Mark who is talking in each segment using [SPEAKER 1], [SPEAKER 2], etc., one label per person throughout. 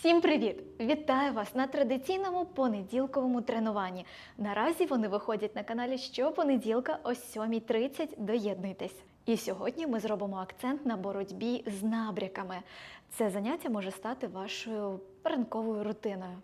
[SPEAKER 1] Всім привіт! Вітаю вас на традиційному понеділковому тренуванні. Наразі вони виходять на каналі щопонеділка о 7.30. Доєднуйтесь. І сьогодні ми зробимо акцент на боротьбі з набряками. Це заняття може стати вашою ранковою рутиною.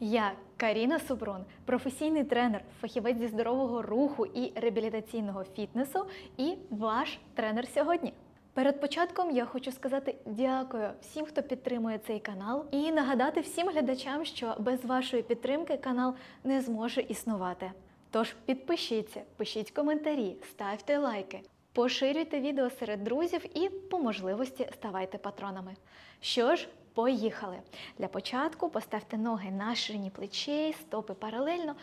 [SPEAKER 1] Я Каріна Супрун, професійний тренер, фахівець зі здорового руху і реабілітаційного фітнесу, і ваш тренер сьогодні. Перед початком я хочу сказати дякую всім, хто підтримує цей канал, і нагадати всім глядачам, що без вашої підтримки канал не зможе існувати. Тож підпишіться, пишіть коментарі, ставте лайки, поширюйте відео серед друзів і по можливості ставайте патронами. Що ж, поїхали! Для початку поставте ноги на ширині плечей, стопи паралельно,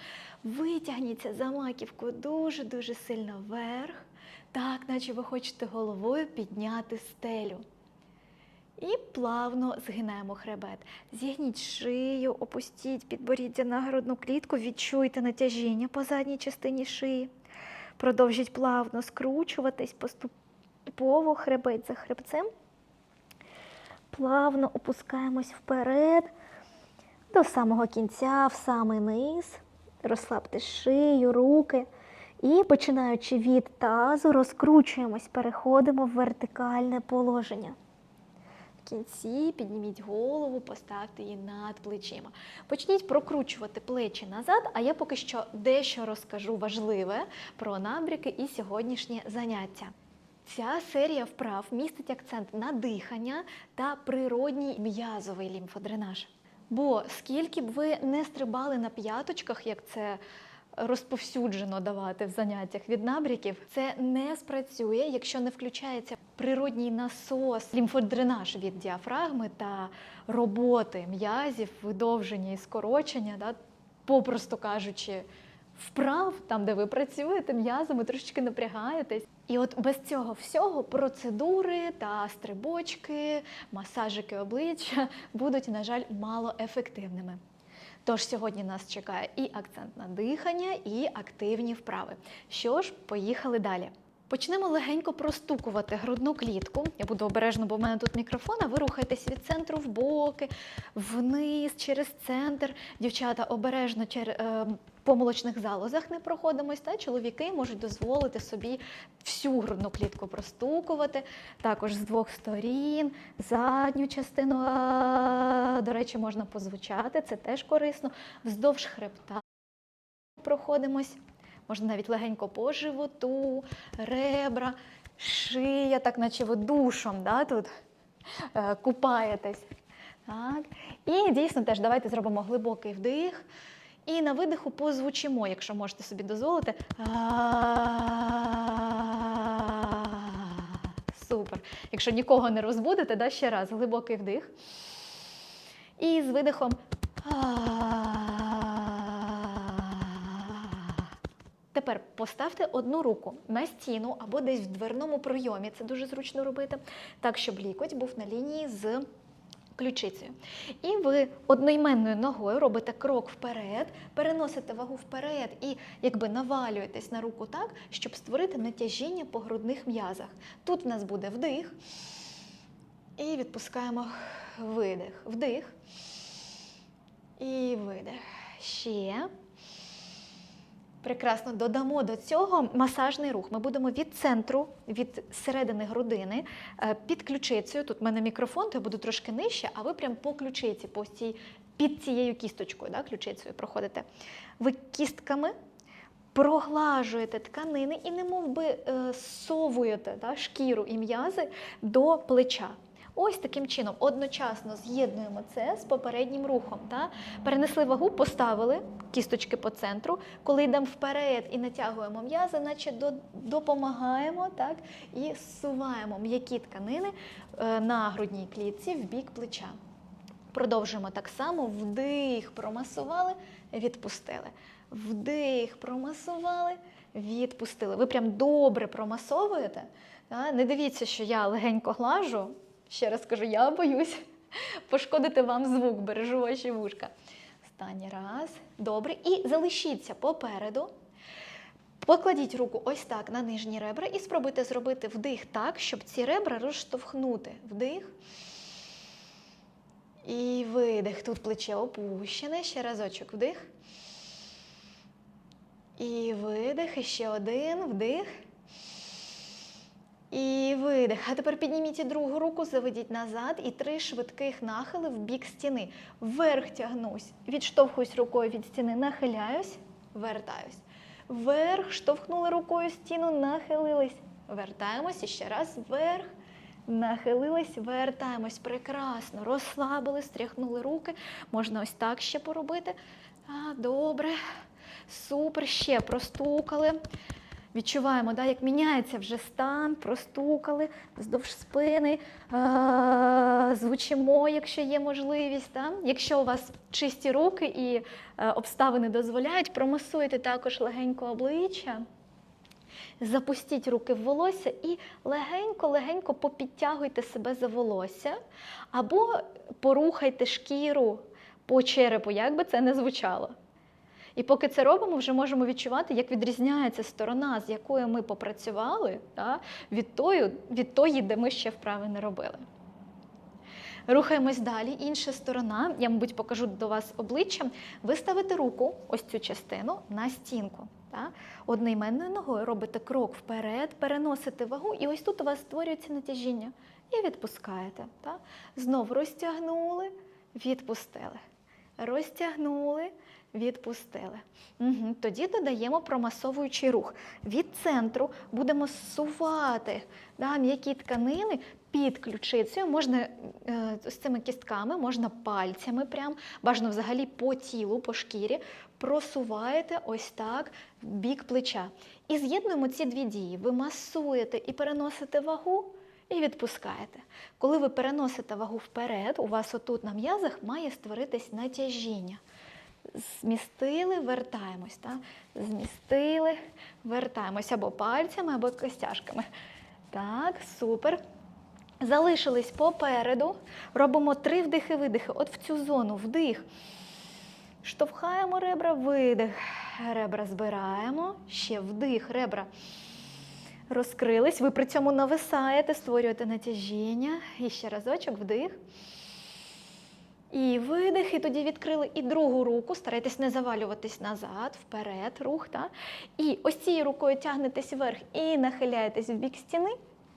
[SPEAKER 1] витягніться за маківку дуже-дуже сильно вверх, так, наче ви хочете головою підняти стелю. І плавно згинаємо хребет. Зігніть шию, опустіть підборіддя на грудну клітку, відчуйте натяжіння по задній частині шиї. Продовжіть плавно скручуватись поступово хребет за хребцем. Плавно опускаємось вперед до самого кінця, в самий низ. Розслабте шию, руки. І починаючи від тазу, розкручуємось, переходимо в вертикальне положення. В кінці підніміть голову, поставте її над плечима. Почніть прокручувати плечі назад, а я поки що дещо розкажу важливе про набряки і сьогоднішнє заняття. Ця серія вправ містить акцент на дихання та природній м'язовий лімфодренаж. Бо скільки б ви не стрибали на п'яточках, як це розповсюджено давати в заняттях від набряків, це не спрацює, якщо не включається природній насос, лімфодренаж від діафрагми та роботи м'язів, видовження і скорочення, да, попросту кажучи, вправ, там, де ви працюєте м'язами, трошечки напрягаєтесь. І от без цього всього процедури та стрибочки, масажики обличчя будуть, на жаль, мало ефективними. Тож сьогодні нас чекає і акцент на дихання, і активні вправи. Що ж, поїхали далі. Почнемо легенько простукувати грудну клітку. Я буду обережно, бо в мене тут мікрофон, а ви рухаєтесь від центру в боки, вниз, через центр. Дівчата обережно через, по молочних залозах не проходимось. Та чоловіки можуть дозволити собі всю грудну клітку простукувати. Також з двох сторін, задню частину, до речі, можна позвучати, це теж корисно. Вздовж хребта проходимось. Можна навіть легенько по животу, ребра, шия, так наче ви душом да, тут е, купаєтесь. Так. І дійсно теж давайте зробимо глибокий вдих. І на видиху позвучимо, якщо можете собі дозволити. Супер. Якщо нікого не розбудете, да, ще раз глибокий вдих. І з видихом. Тепер поставте одну руку на стіну або десь в дверному пройомі. Це дуже зручно робити, так, щоб лікоть був на лінії з ключицею. І ви одноіменною ногою робите крок вперед, переносите вагу вперед і якби навалюєтесь на руку так, щоб створити натяжіння по грудних м'язах. Тут в нас буде вдих. І відпускаємо видих. Вдих. І видих. Ще. Прекрасно додамо до цього масажний рух. Ми будемо від центру, від середини грудини е, під ключицею. Тут в мене мікрофон, то я буду трошки нижче, а ви прямо по ключиці, по цій, під цією кісточкою, да, ключицею проходите. Ви кістками проглажуєте тканини і немов би е, совуєте да, шкіру і м'язи до плеча. Ось таким чином одночасно з'єднуємо це з попереднім рухом. Та? Перенесли вагу, поставили кісточки по центру. Коли йдемо вперед і натягуємо м'язи, наче допомагаємо так? і зсуваємо м'які тканини е, на грудній клітці в бік плеча. Продовжуємо так само, вдих, промасували, відпустили. Вдих, промасували, відпустили. Ви прям добре промасовуєте. Не дивіться, що я легенько глажу. Ще раз кажу, я боюсь пошкодити вам звук, бережу ваші вушка. Останній раз. Добре. І залишіться попереду. Покладіть руку ось так на нижні ребра і спробуйте зробити вдих так, щоб ці ребра розштовхнути. Вдих.
[SPEAKER 2] І видих. Тут плече опущене. Ще разочок вдих. І видих. І ще один вдих. І видих. А тепер підніміть другу руку, заведіть назад і три швидких нахили в бік стіни. Вверх тягнусь, відштовхуюсь рукою від стіни, нахиляюсь, вертаюсь. Вверх, штовхнули рукою стіну, нахилились. Вертаємось і ще раз вверх. Нахилились, вертаємось. Прекрасно. Розслабили, стряхнули руки. Можна ось так ще поробити. А, добре. Супер. Ще простукали. Відчуваємо, да, як міняється вже стан, простукали вздовж спини, звучимо, якщо є можливість. Да? Якщо у вас чисті руки і е, обставини дозволяють, промасуйте також легенько обличчя. Запустіть руки в волосся і легенько-легенько попідтягуйте себе за волосся, або порухайте шкіру по черепу, як би це не звучало. І поки це робимо, вже можемо відчувати, як відрізняється сторона, з якою ми попрацювали, та, від, тої, від тої, де ми ще вправи не робили. Рухаємось далі. Інша сторона, я, мабуть, покажу до вас обличчям. Ви ставите руку, ось цю частину, на стінку. Та? Одноіменною ногою робите крок вперед, переносите вагу, і ось тут у вас створюється натяжіння. І відпускаєте. Та? Знову розтягнули, відпустили. Розтягнули, відпустили. Угу. Тоді додаємо промасовуючий рух. Від центру будемо зсувати да, м'які тканини під ключицею. Можна е, з цими кістками, можна пальцями, прям, бажано взагалі по тілу, по шкірі. Просуваєте ось так в бік плеча. І з'єднуємо ці дві дії. Ви масуєте і переносите вагу. І відпускаєте. Коли ви переносите вагу вперед, у вас отут на м'язах має створитись натяжіння. Змістили, вертаємось. Так? Змістили, вертаємось або пальцями, або костяшками. Так, супер. Залишились попереду. Робимо три вдихи-видихи. От в цю зону вдих. Штовхаємо ребра, видих. Ребра збираємо. Ще вдих, ребра розкрились. Ви при цьому нависаєте, створюєте натяжіння. І ще разочок вдих. І видих, і тоді відкрили і другу руку, старайтесь не завалюватись назад, вперед, рух. Та? І ось цією рукою тягнетесь вверх і нахиляєтесь в бік стіни,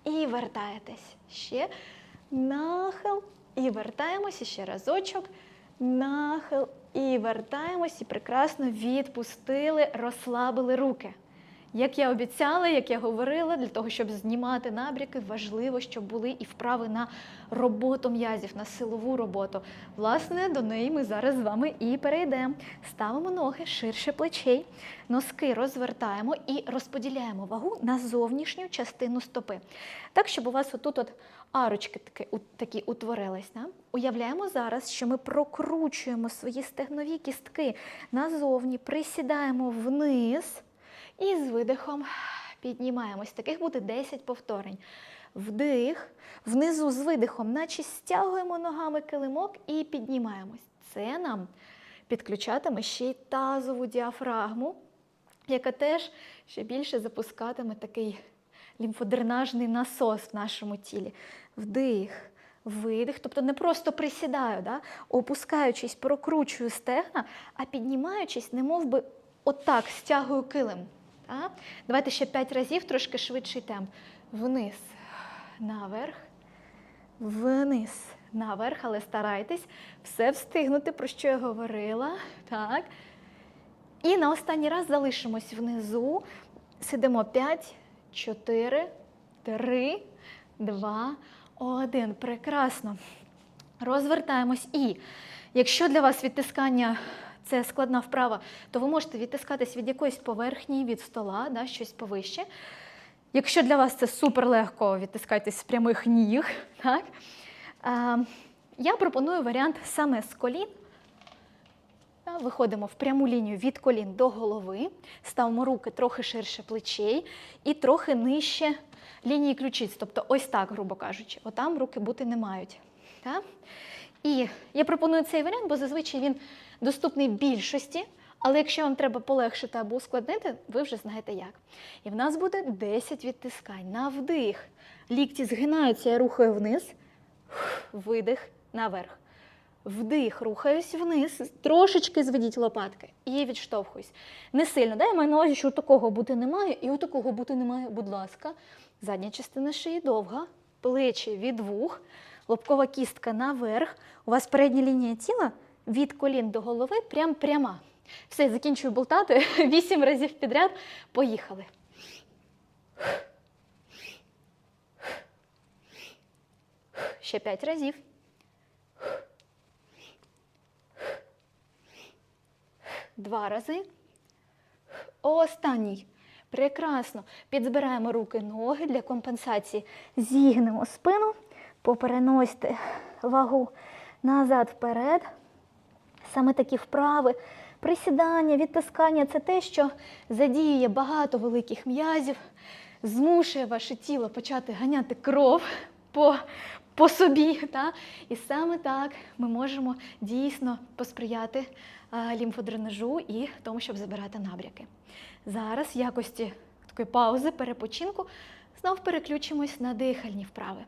[SPEAKER 2] і вертаєтесь. Ще нахил, і вертаємося ще разочок. Нахил і вертаємось, і прекрасно відпустили, розслабили руки. Як я обіцяла, як я говорила, для того, щоб знімати набряки, важливо, щоб були і вправи на роботу м'язів, на силову роботу. Власне, до неї ми зараз з вами і перейдемо. Ставимо ноги ширше плечей, носки розвертаємо і розподіляємо вагу на зовнішню частину стопи. Так, щоб у вас отут от арочки такі, такі утворились. Да? Уявляємо зараз, що ми прокручуємо свої стегнові кістки назовні, присідаємо вниз. І з видихом піднімаємось. Таких буде 10 повторень. Вдих, внизу з видихом, наче стягуємо ногами килимок і піднімаємось. Це нам підключатиме ще й тазову діафрагму, яка теж ще більше запускатиме такий лімфодренажний насос в нашому тілі. Вдих, видих, тобто не просто присідаю, да? опускаючись, прокручую стегна, а піднімаючись, немов би отак стягую килим. Так? Давайте ще 5 разів, трошки швидший темп. Вниз, наверх, вниз, наверх, але старайтесь все встигнути, про що я говорила. Так. І на останній раз залишимось внизу. Сидимо 5, 4, 3, 2, 1. Прекрасно. Розвертаємось. І якщо для вас відтискання це складна вправа, то ви можете відтискатись від якоїсь поверхні, від стола, да, щось повище. Якщо для вас це супер легко, відтискайтесь з прямих ніг. Так? А, я пропоную варіант саме з колін. Виходимо в пряму лінію від колін до голови, ставимо руки трохи ширше плечей і трохи нижче лінії ключиць. Тобто ось так, грубо кажучи, отам руки бути не мають. Так? І я пропоную цей варіант, бо зазвичай він доступний більшості, але якщо вам треба полегшити або ускладнити, ви вже знаєте як. І в нас буде 10 відтискань. На вдих. Лікті згинаються, я рухаю вниз, видих наверх. Вдих, рухаюсь вниз, трошечки зведіть лопатки і відштовхуюсь. Не сильно, да? я маю на увазі, що у такого бути немає, і у такого бути немає, будь ласка. Задня частина шиї довга, плечі від вух, лобкова кістка наверх. У вас передня лінія тіла від колін до голови прям пряма. Все, закінчую болтати вісім разів підряд. Поїхали. Ще п'ять разів. Два рази. Останній. Прекрасно. Підзбираємо руки, ноги для компенсації.
[SPEAKER 1] Зігнемо спину, попереносьте вагу назад вперед. Саме такі вправи, присідання, відтискання це те, що
[SPEAKER 2] задіює багато великих м'язів, змушує ваше тіло почати ганяти кров по, по собі. Та? І саме так ми можемо дійсно посприяти лімфодренажу і тому, щоб забирати набряки. Зараз, в якості такої паузи, перепочинку, знов переключимось на дихальні вправи.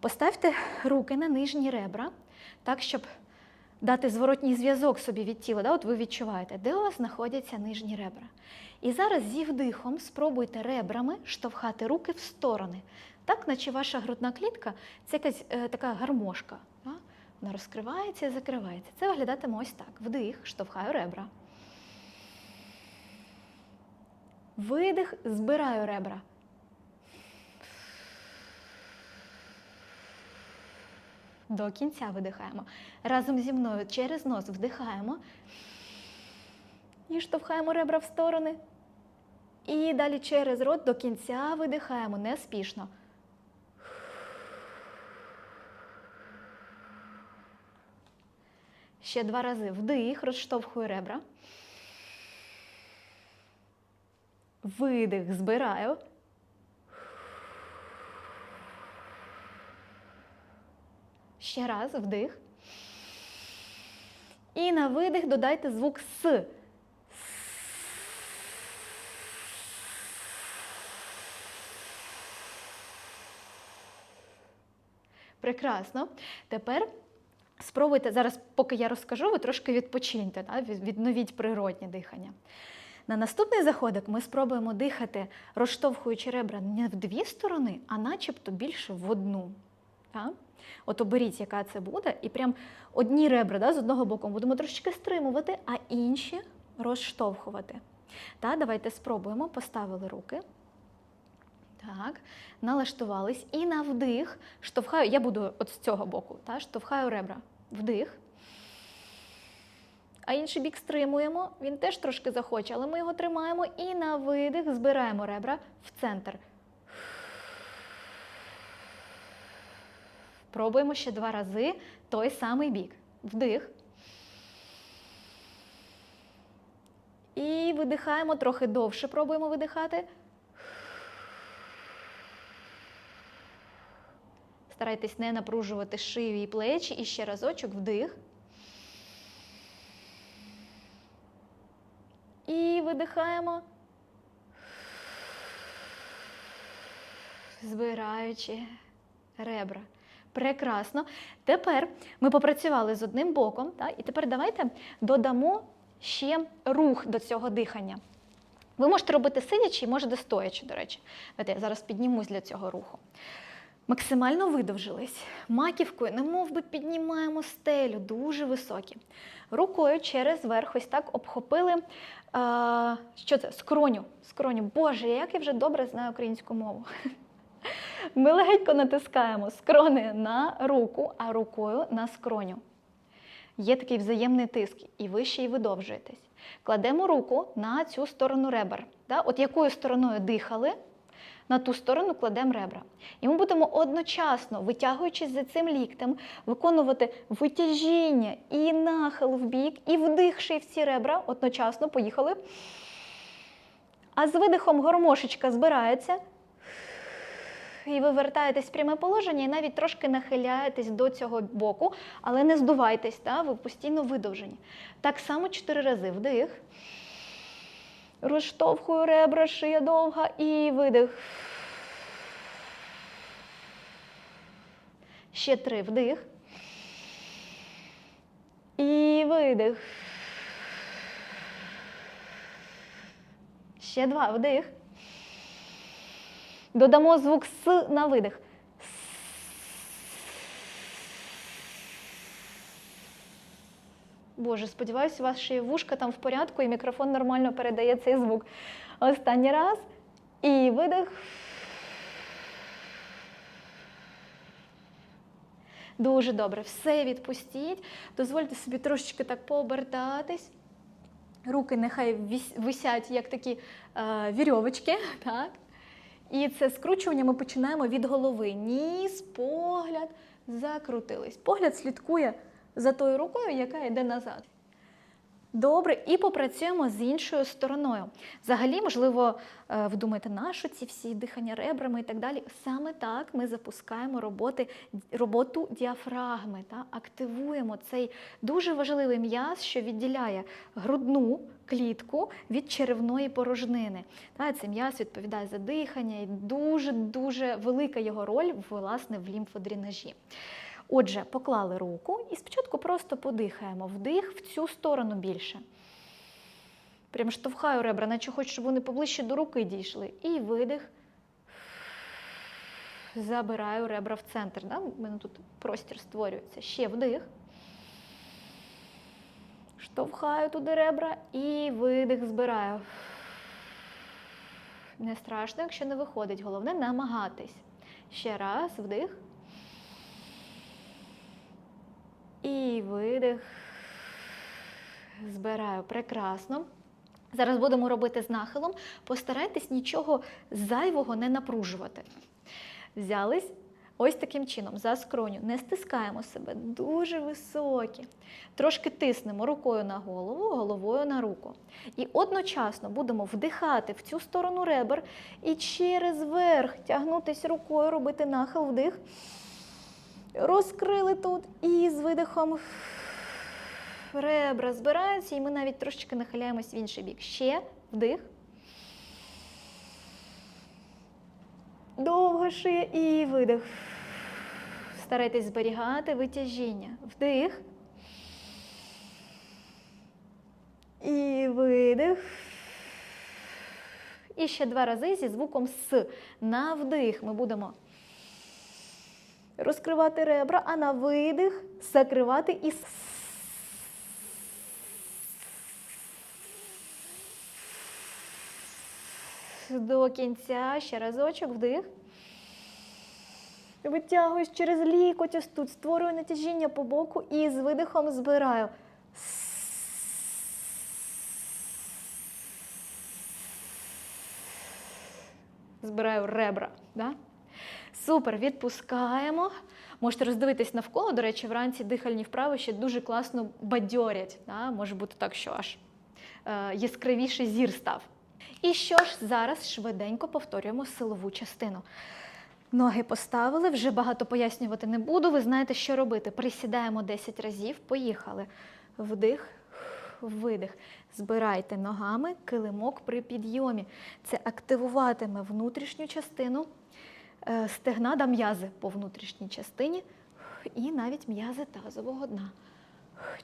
[SPEAKER 2] Поставте руки на нижні ребра, так, щоб дати зворотній зв'язок собі від тіла. Да? От ви відчуваєте, де у вас знаходяться нижні ребра. І зараз зі вдихом спробуйте ребрами штовхати руки в сторони. Так, наче ваша грудна клітка це якась е, така гармошка. Да? Вона розкривається і закривається. Це виглядатиме ось так. Вдих, штовхаю ребра. Видих, збираю ребра. До кінця видихаємо. Разом зі мною через нос вдихаємо. І штовхаємо ребра в сторони. І далі через рот до кінця видихаємо неспішно. Ще два рази вдих, розштовхую ребра. Видих, збираю. Ще раз вдих. І на видих додайте звук С. Прекрасно. Тепер спробуйте зараз, поки я розкажу, ви трошки відпочиньте, від- відновіть природнє дихання. На наступний заходик ми спробуємо дихати, розштовхуючи ребра не в дві сторони, а начебто більше в одну. Та? От оберіть, яка це буде, і прям одні ребра да, з одного боку будемо трошечки стримувати, а інші розштовхувати. Та, давайте спробуємо. Поставили руки. Так, налаштувались. І на вдих штовхаю, я буду от з цього боку, та, штовхаю ребра. Вдих. А інший бік стримуємо, він теж трошки захоче, але ми його тримаємо і на видих збираємо ребра в центр. Пробуємо ще два рази той самий бік. Вдих. І видихаємо трохи довше. Пробуємо видихати. Старайтесь не напружувати шию і плечі. І ще разочок вдих. І видихаємо. Збираючи ребра. Прекрасно. Тепер ми попрацювали з одним боком, так? і тепер давайте додамо ще рух до цього дихання. Ви можете робити сидячи, можете стоячи, до речі. Давайте я зараз піднімусь для цього руху. Максимально видовжились. Маківкою, немов би піднімаємо стелю, дуже високі. Рукою через верх ось так обхопили. А, що це? Скроню. Скроню. Боже, як я вже добре знаю українську мову. Ми легенько натискаємо скрони на руку, а рукою на скроню. Є такий взаємний тиск, і ви ще й видовжуєтесь. Кладемо руку на цю сторону ребер. Да? От якою стороною дихали, на ту сторону кладемо ребра. І ми будемо одночасно, витягуючись за цим ліктем, виконувати витяжіння і нахил в бік, і вдихши в ці ребра, одночасно поїхали. А з видихом гормошечка збирається. І ви вертаєтесь в пряме положення і навіть трошки нахиляєтесь до цього боку, але не здувайтесь, та? ви постійно видовжені. Так само чотири рази вдих. Розштовхую ребра, шия довга і видих. Ще три вдих. І видих. Ще два. Вдих. Додамо звук С на видих. Боже, сподіваюся, у вас ще й вушка там в порядку і мікрофон нормально передає цей звук. Останній раз. І видих. Дуже добре. Все відпустіть. Дозвольте собі трошечки так пообертатись. Руки нехай висять, як такі е, вірьовочки. Так? І це скручування ми починаємо від голови. Ніс, погляд, закрутились. Погляд слідкує за тою рукою, яка йде назад. Добре, і попрацюємо з іншою стороною. Взагалі, можливо, е, ви думаєте, нащо ці всі дихання ребрами і так далі. Саме так ми запускаємо роботи, роботу діафрагми, та? активуємо цей дуже важливий м'яз, що відділяє грудну клітку від черевної порожнини. Та? Цей м'яз відповідає за дихання і дуже-дуже велика його роль власне в лімфодренажі. Отже, поклали руку і спочатку просто подихаємо. Вдих в цю сторону більше. Прям штовхаю ребра, наче хочу, щоб вони поближче до руки дійшли. І видих. Забираю ребра в центр. Да? У мене тут простір створюється. Ще вдих. Штовхаю туди ребра і видих збираю. Не страшно, якщо не виходить. Головне намагатись. Ще раз, вдих. І видих. Збираю прекрасно. Зараз будемо робити з нахилом. Постарайтесь нічого зайвого не напружувати. Взялись ось таким чином, за скроню. Не стискаємо себе, дуже високі. Трошки тиснемо рукою на голову, головою на руку. І одночасно будемо вдихати в цю сторону ребер і через верх тягнутися рукою, робити нахил, вдих. Розкрили тут і з видихом ребра збираються, і ми навіть трошечки нахиляємось в інший бік. Ще вдих. Довга шия і видих. Старайтесь зберігати витяжіння. Вдих. І видих. І ще два рази зі звуком С. На вдих ми будемо розкривати ребра, а на видих закривати і до кінця. Ще разочок, вдих. Витягуюсь через лікоть ось тут, створюю натяжіння по боку і з видихом збираю. Збираю ребра. Да? Супер, відпускаємо. Можете роздивитись навколо. До речі, вранці дихальні вправи ще дуже класно бадьорять. Да? Може бути так, що аж е, яскравіший зір став. І що ж, зараз швиденько повторюємо силову частину. Ноги поставили, вже багато пояснювати не буду. Ви знаєте, що робити. Присідаємо 10 разів, поїхали. Вдих, видих. Збирайте ногами килимок при підйомі. Це активуватиме внутрішню частину стегна да м'язи по внутрішній частині і навіть м'язи тазового дна.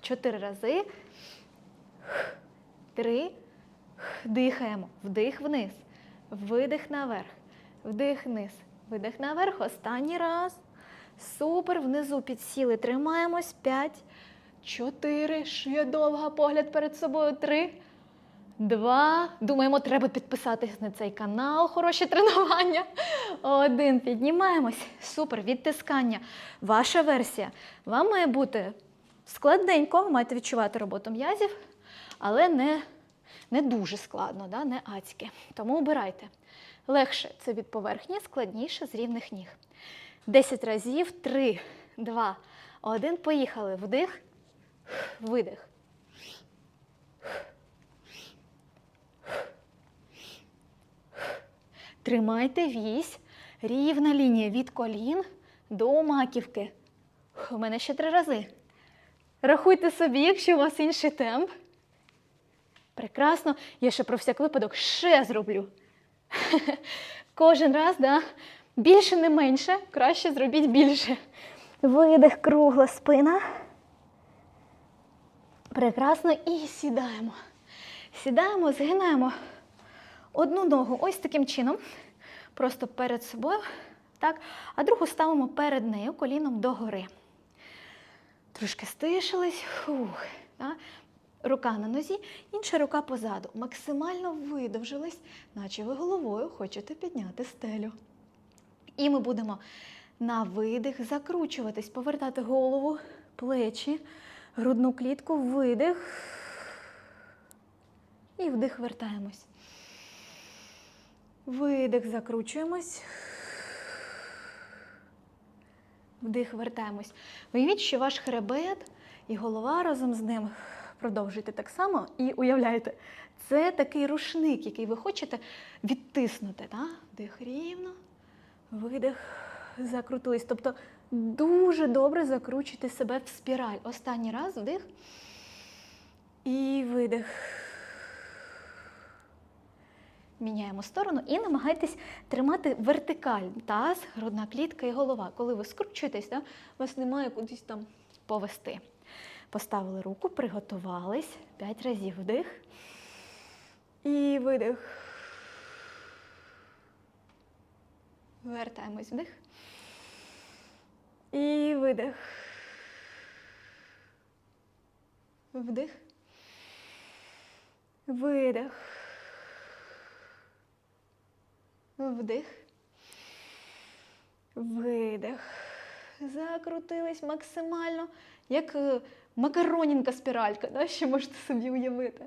[SPEAKER 2] Чотири рази. Три. Дихаємо. Вдих вниз. Видих наверх. Вдих вниз. Видих наверх. Останній раз. Супер. Внизу підсіли. Тримаємось. П'ять. Чотири. Шия довга. Погляд перед собою. Три. Два. Думаємо, треба підписатись на цей канал. Хороші тренування. Один. Піднімаємось. Супер. Відтискання. Ваша версія. Вам має бути складненько. Ви маєте відчувати роботу м'язів, але не не дуже складно, да? не адське. Тому обирайте. Легше це від поверхні, складніше з рівних ніг. 10 разів, 3, 2, 1. Поїхали. Вдих, видих. Тримайте вісь. Рівна лінія від колін до маківки. У мене ще три рази. Рахуйте собі, якщо у вас інший темп. Прекрасно. Я ще про всяк випадок ще зроблю. Кожен раз, да? більше не менше, краще зробіть більше.
[SPEAKER 1] Видих, кругла спина.
[SPEAKER 2] Прекрасно. І сідаємо. Сідаємо, згинаємо одну ногу ось таким чином, просто перед собою, так, а другу ставимо перед нею коліном догори. Трошки стишились. Фух, так. Рука на нозі, інша рука позаду. Максимально видовжились, наче ви головою хочете підняти стелю. І ми будемо на видих закручуватись, повертати голову, плечі, грудну клітку, видих. І вдих вертаємось. Видих, закручуємось. Вдих, вертаємось. Уявіть, що ваш хребет і голова разом з ним продовжуйте так само і уявляєте, це такий рушник, який ви хочете відтиснути. Так? Вдих рівно, видих, закрутились. Тобто дуже добре закручуйте себе в спіраль. Останній раз вдих і видих. Міняємо сторону і намагайтесь тримати вертикаль таз, грудна клітка і голова. Коли ви скручуєтесь, да, вас немає кудись там повести. Поставили руку, приготувались. П'ять разів вдих. І видих. Вертаємось вдих. І видих. Вдих. Видих. Вдих. Видих. Закрутились максимально, як е, макаронінка спіралька, да, що можете собі уявити.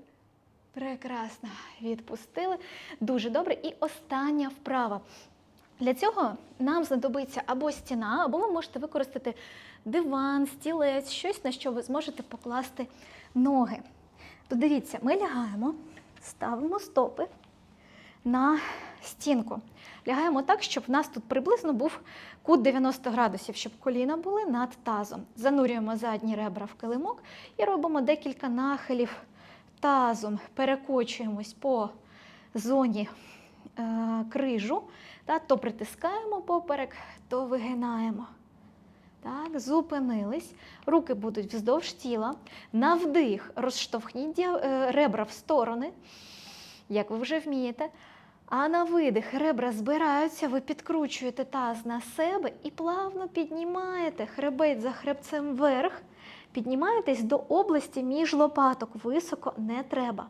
[SPEAKER 2] Прекрасно. Відпустили. Дуже добре. І остання вправа. Для цього нам знадобиться або стіна, або ви можете використати диван, стілець, щось, на що ви зможете покласти ноги. То дивіться, ми лягаємо, ставимо стопи на стінку. Лягаємо так, щоб в нас тут приблизно був кут 90 градусів, щоб коліна були над тазом. Занурюємо задні ребра в килимок і робимо декілька нахилів тазом, перекочуємось по зоні е, крижу, та, то притискаємо поперек, то вигинаємо. Так, зупинились. Руки будуть вздовж тіла. На вдих розштовхніть е, ребра в сторони, як ви вже вмієте. А на видих ребра збираються, ви підкручуєте таз на себе і плавно піднімаєте хребет за хребцем вверх. Піднімаєтесь до області між лопаток. Високо не треба.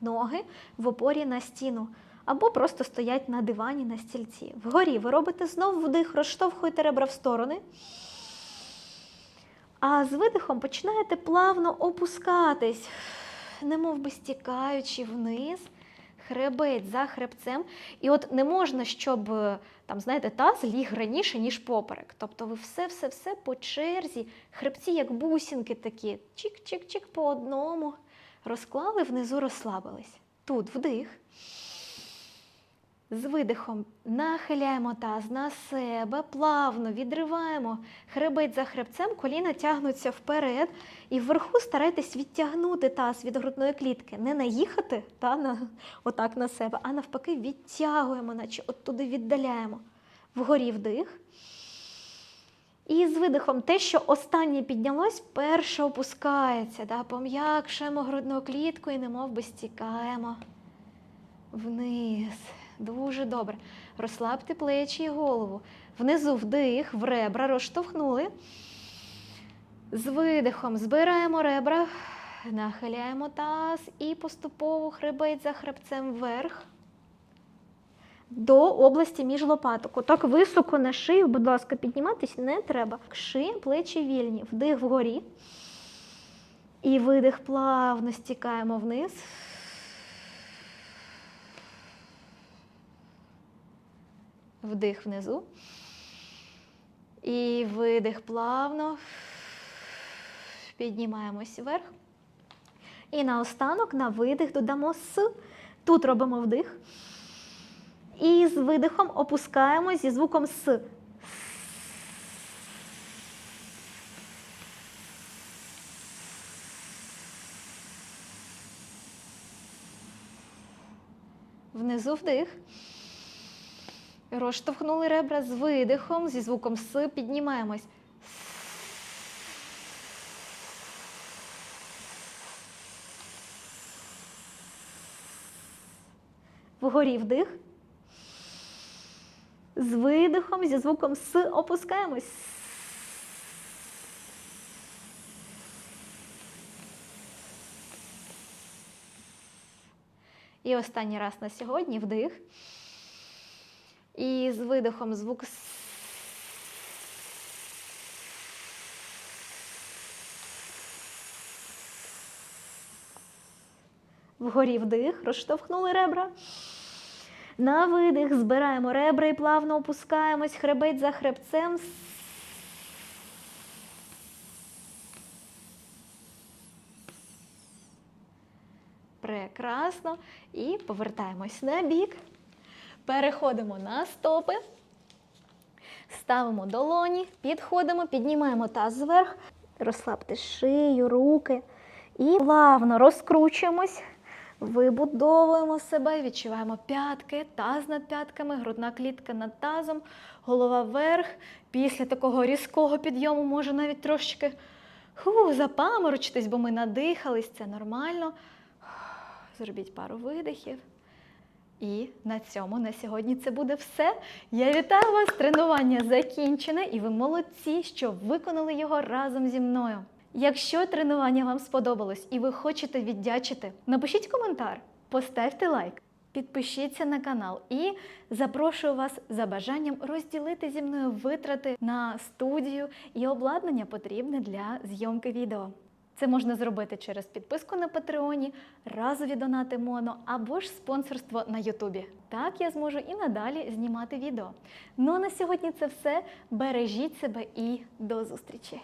[SPEAKER 2] Ноги в опорі на стіну. Або просто стоять на дивані на стільці. Вгорі ви робите знов вдих, розштовхуєте ребра в сторони. А з видихом починаєте плавно опускатись, немов би стікаючи вниз, хребець за хребцем. І от не можна, щоб е, там, знаєте, таз ліг раніше, ніж поперек. Тобто ви все-все-все по черзі, хребці, як бусинки такі, чик-чик-чик по одному. Розклали, внизу розслабились. Тут вдих. З видихом нахиляємо таз на себе, плавно відриваємо хребет за хребцем, коліна тягнуться вперед. І вверху старайтесь відтягнути таз від грудної клітки. Не наїхати та, на, отак на себе, а навпаки відтягуємо, наче от туди віддаляємо. Вгорі вдих. І з видихом те, що останнє піднялось, перше опускається. Да? Пом'якшуємо грудну клітку і немов би стікаємо вниз. Дуже добре. Розслабте плечі і голову. Внизу вдих, в ребра розштовхнули. З видихом збираємо ребра, нахиляємо таз і поступово хребет за хребцем вверх. До області між лопаток. Отак високо на шию, будь ласка, підніматись не треба. Шия, плечі вільні. Вдих вгорі. І видих плавно стікаємо вниз. Вдих внизу. І видих плавно. Піднімаємось вверх. І наостанок на видих додамо с. Тут робимо вдих. І з видихом опускаємось зі звуком с. Внизу вдих. Розштовхнули ребра з видихом, зі звуком С піднімаємось.
[SPEAKER 1] Вгорі вдих. З видихом, зі звуком С опускаємось. І останній раз на сьогодні вдих. І з видихом звук Вгорі вдих, розштовхнули ребра. На видих збираємо ребра і плавно опускаємось, хребець за хребцем. Прекрасно. І повертаємось на бік. Переходимо на стопи. Ставимо долоні, підходимо, піднімаємо таз зверх, розслабте шию, руки. І плавно розкручуємось, вибудовуємо себе, відчуваємо п'ятки, таз над п'ятками, грудна клітка над тазом, голова вверх. Після такого різкого підйому може навіть трошечки ху, запаморочитись, бо ми надихались, це нормально. Зробіть пару видихів. І на цьому на сьогодні це буде все. Я вітаю вас! Тренування закінчене, і ви молодці, що виконали його разом зі мною. Якщо тренування вам сподобалось і ви хочете віддячити, напишіть коментар, поставте лайк, підпишіться на канал і запрошую вас за бажанням розділити зі мною витрати на студію і обладнання потрібне для зйомки відео. Це можна зробити через підписку на Патреоні, разові донати моно або ж спонсорство на Ютубі. Так я зможу і надалі знімати відео. Ну а на сьогодні це все. Бережіть себе і до зустрічі!